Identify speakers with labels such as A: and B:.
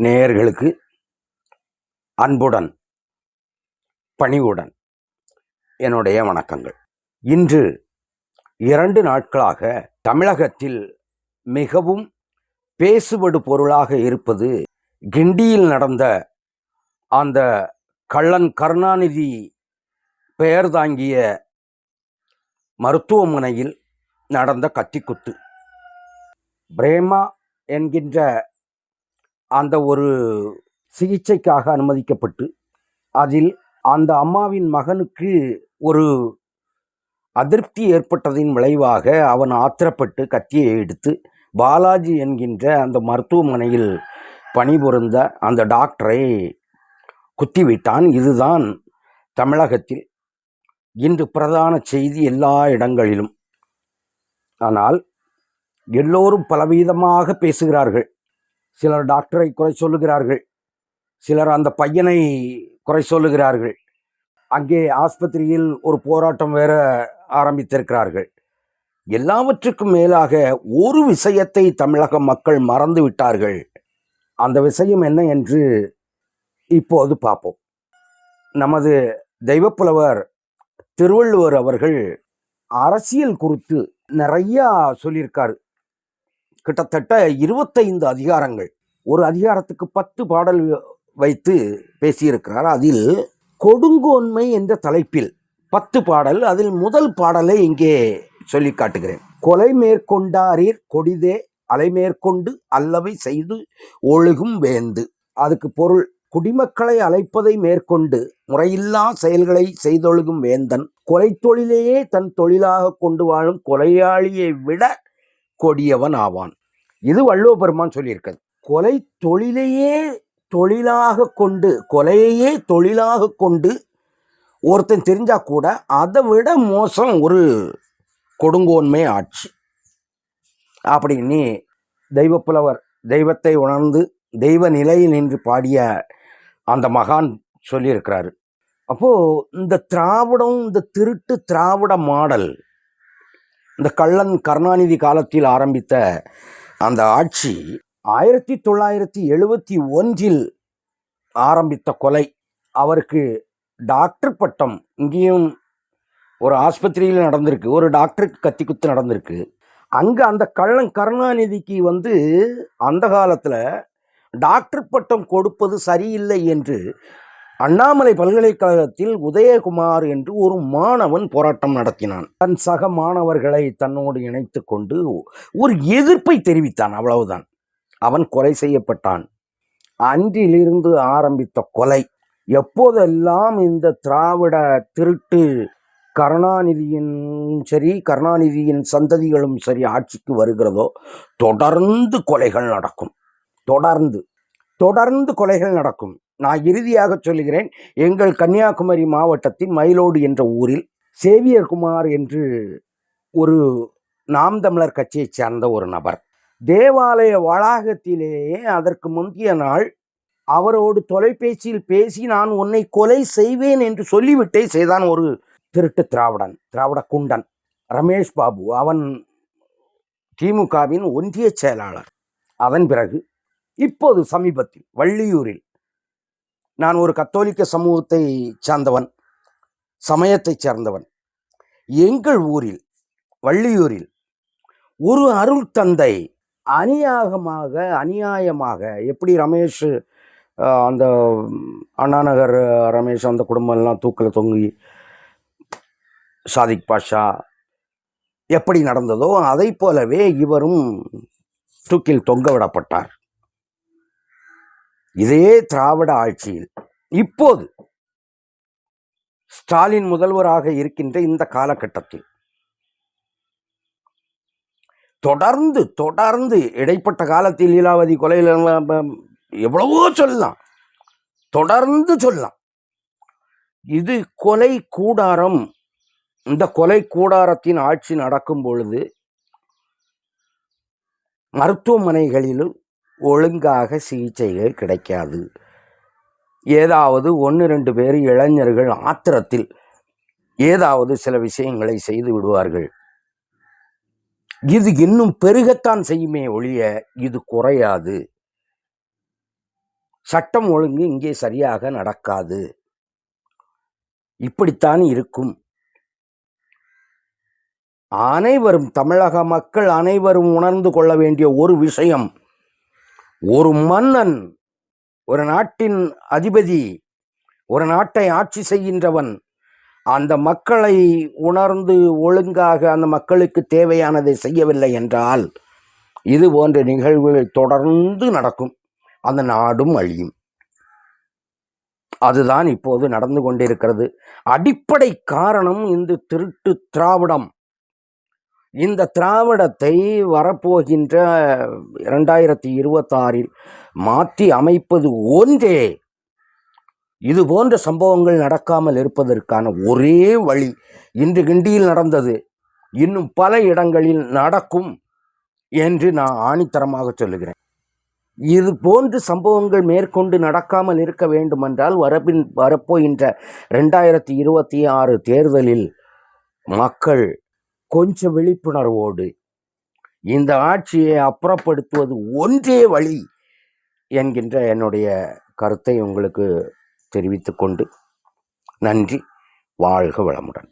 A: நேயர்களுக்கு அன்புடன் பணிவுடன் என்னுடைய வணக்கங்கள். இன்று இரண்டு நாட்களாக தமிழகத்தில் மிகவும் பேசுபடு பொருளாக இருப்பது கிண்டியில் நடந்த அந்த கள்ளன் கருணாநிதி பெயர் தாங்கிய மருத்துவமனையில் நடந்த கத்திக்குத்து. பிரேமா என்கின்ற அந்த ஒரு சிகிச்சைக்காக அனுமதிக்கப்பட்டு அதில் அந்த அம்மாவின் மகனுக்கு ஒரு அதிருப்தி ஏற்பட்டதின் விளைவாக அவன் ஆத்திரப்பட்டு கத்தியை எடுத்து பாலாஜி என்கின்ற அந்த மருத்துவமனையில் பணிபுரிந்த அந்த டாக்டரை குத்திவிட்டான். இதுதான் தமிழகத்தில் இன்று பிரதான செய்தி எல்லா இடங்களிலும். ஆனால் எல்லோரும் பலவிதமாக பேசுகிறார்கள். சிலர் டாக்டரை குறை சொல்லுகிறார்கள். சிலர் அந்த பையனை குறை சொல்லுகிறார்கள். அங்கே ஆஸ்பத்திரியில் ஒரு போராட்டம் வேற ஆரம்பித்திருக்கிறார்கள். எல்லாவற்றுக்கும் மேலாக ஒரு விஷயத்தை தமிழக மக்கள் மறந்து விட்டார்கள். அந்த விஷயம் என்ன என்று இப்போது பார்ப்போம். நமது தெய்வப்புலவர் திருவள்ளுவர் அவர்கள் அரசியல் குறித்து நிறையா சொல்லியிருக்காரு. கிட்டத்தட்ட இருபத்தைந்து அதிகாரங்கள். ஒரு அதிகாரத்துக்கு பத்து பாடல் வைத்து பேசியிருக்கிறார். அதில் கொடுங்கோன்மை என்ற தலைப்பில் பத்து பாடல் அதில் முதல் பாடலை இங்கே சொல்லி காட்டுகிறேன். கொலை மேற்கொண்டாரீர் கொடிதே அலைமேற்கொண்டு அல்லவை செய்து ஒழுகும் வேந்து. அதுக்கு பொருள் குடிமக்களை அழைப்பதை மேற்கொண்டு முறையில்லா செயல்களை செய்தொழுகும் வேந்தன். கொலை தொழிலையே தன் தொழிலாக கொண்டு வாழும் கொலையாளியை விட கொடியவன் ஆவான். இது வள்ளுவ பெருமான் சொல்லியிருக்கிறது. கொலை தொழிலையே தொழிலாக கொண்டு கொலையையே தொழிலாக கொண்டு ஒருத்தன் தெரிஞ்சா கூட அதை விட மோசம் ஒரு கொடுங்கோன்மை ஆட்சி. அப்படின்னு தெய்வப்புலவர் தெய்வத்தை உணர்ந்து தெய்வ நிலையில் நின்று பாடிய அந்த மகான் சொல்லியிருக்கிறாரு. அப்போது இந்த திராவிடம் இந்த திருட்டு திராவிட மாடல் இந்த கள்ளன் கருணாநிதி காலத்தில் ஆரம்பித்த அந்த ஆட்சி ஆயிரத்தி தொள்ளாயிரத்தி எழுபத்தி ஒன்றில் ஆரம்பித்த கொலை. அவருக்கு டாக்டர் பட்டம் இங்கேயும் ஒரு ஆஸ்பத்திரியில் நடந்திருக்கு. ஒரு டாக்டருக்கு கத்தி குத்து நடந்திருக்கு. அங்கே அந்த கள்ளன் கருணாநிதிக்கு வந்து அந்த காலத்தில் டாக்டர் பட்டம் கொடுப்பது சரியில்லை என்று அண்ணாமலை பல்கலைக்கழகத்தில் உதயகுமார் என்று ஒரு மாணவன் போராட்டம் நடத்தினான். தன் சக மாணவர்களை தன்னோடு இணைத்து கொண்டு ஒரு எதிர்ப்பை தெரிவித்தான் அவ்வளவுதான். அவன் கொலை செய்யப்பட்டான். அன்றிலிருந்து ஆரம்பித்த கொலை. எப்போதெல்லாம் இந்த திராவிட திருட்டு கருணாநிதியின் சரி கருணாநிதியின் சந்ததிகளும் சரி ஆட்சிக்கு வருகிறதோ தொடர்ந்து கொலைகள் நடக்கும். தொடர்ந்து. தொடர்ந்து கொலைகள் நடக்கும். நான் இறுதியாக சொல்லுகிறேன் எங்கள் கன்னியாகுமரி மாவட்டத்தின் மயிலோடு என்ற ஊரில் சேவியர் குமார் என்று ஒரு நாம் தமிழர் கட்சியைச் சேர்ந்த ஒரு நபர். தேவாலய வளாகத்திலேயே அதற்கு முந்தைய நாள் அவரோடு தொலைபேசியில் பேசி நான் உன்னை கொலை செய்வேன் என்று சொல்லிவிட்டே செய்தான் ஒரு திருட்டு திராவிடன் திராவிட குண்டன் ரமேஷ் பாபு. அவன் திமுகவின் ஒன்றிய செயலாளர். அதன் பிறகு இப்போது சமீபத்தில் வள்ளியூரில் நான் ஒரு கத்தோலிக்க சமூகத்தை சார்ந்தவன் சமயத்தைச் சேர்ந்தவன். எங்கள் ஊரில் வள்ளியூரில் ஒரு அருள் தந்தை அநியாகமாக அநியாயமாக எப்படி ரமேஷ் அந்த அண்ணாநகர் ரமேஷ் அந்த குடும்பம்லாம் தூக்கில் தொங்கி சாதிக் பாஷா எப்படி நடந்ததோ அதை போலவே இவரும் தூக்கில் தொங்க விடப்பட்டார். இதே திராவிட ஆட்சியில் இப்போது ஸ்டாலின் முதல்வராக இருக்கின்ற இந்த காலகட்டத்தில் தொடர்ந்து தொடர்ந்து இடைப்பட்ட காலத்தில் லீலாவதி கொலையில் எவ்வளவோ சொல்லலாம். தொடர்ந்து சொல்லலாம். இது கொலை கூடாரம் இந்த கொலை கூடாரத்தின் ஆட்சி நடக்கும் பொழுது மருத்துவமனைகளிலும் ஒழுங்காக சிகிச்சைகள் கிடைக்காது. ஏதாவது ஒன்று ரெண்டு பேர் இளைஞர்கள் ஆத்திரத்தில் ஏதாவது சில விஷயங்களை செய்து விடுவார்கள். இது இன்னும் பெருகத்தான் செய்யுமே ஒழிய இது குறையாது. சட்டம் ஒழுங்கு இங்கே சரியாக நடக்காது. இப்படித்தான் இருக்கும். அனைவரும் தமிழக மக்கள் அனைவரும் உணர்ந்து கொள்ள வேண்டிய ஒரு விஷயம் ஒரு மன்னன் ஒரு நாட்டின் அதிபதி ஒரு நாட்டை ஆட்சி செய்கின்றவன் அந்த மக்களை உணர்ந்து ஒழுங்காக அந்த மக்களுக்கு தேவையானதை செய்யவில்லை என்றால் இது போன்ற நிகழ்வுகள் தொடர்ந்து நடக்கும். அந்த நாடும் அழியும். அதுதான் இப்போது நடந்து கொண்டிருக்கிறது. அடிப்படை காரணம் இந்த திருட்டு திராவிடம். இந்த திராவிடத்தை வரப்போகின்ற இரண்டாயிரத்தி இருபத்தாறில் மாற்றி அமைப்பது ஒன்றே. இது போன்ற சம்பவங்கள் நடக்காமல் இருப்பதற்கான ஒரே வழி இன்று கிண்டியில் நடந்தது. இன்னும் பல இடங்களில் நடக்கும் என்று நான் ஆணித்தரமாக சொல்லுகிறேன். இது போன்று சம்பவங்கள் மேற்கொண்டு நடக்காமல் இருக்க வேண்டுமென்றால் வரப்பின் வரப்போகின்ற ரெண்டாயிரத்தி இருபத்தி ஆறு தேர்தலில் மக்கள் கொஞ்சம் விழிப்புணர்வோடு. இந்த ஆட்சியை அப்புறப்படுத்துவது ஒன்றே வழி என்கின்ற என்னுடைய கருத்தை உங்களுக்கு தெரிவித்துக்கொண்டு நன்றி. வாழ்க வளமுடன்.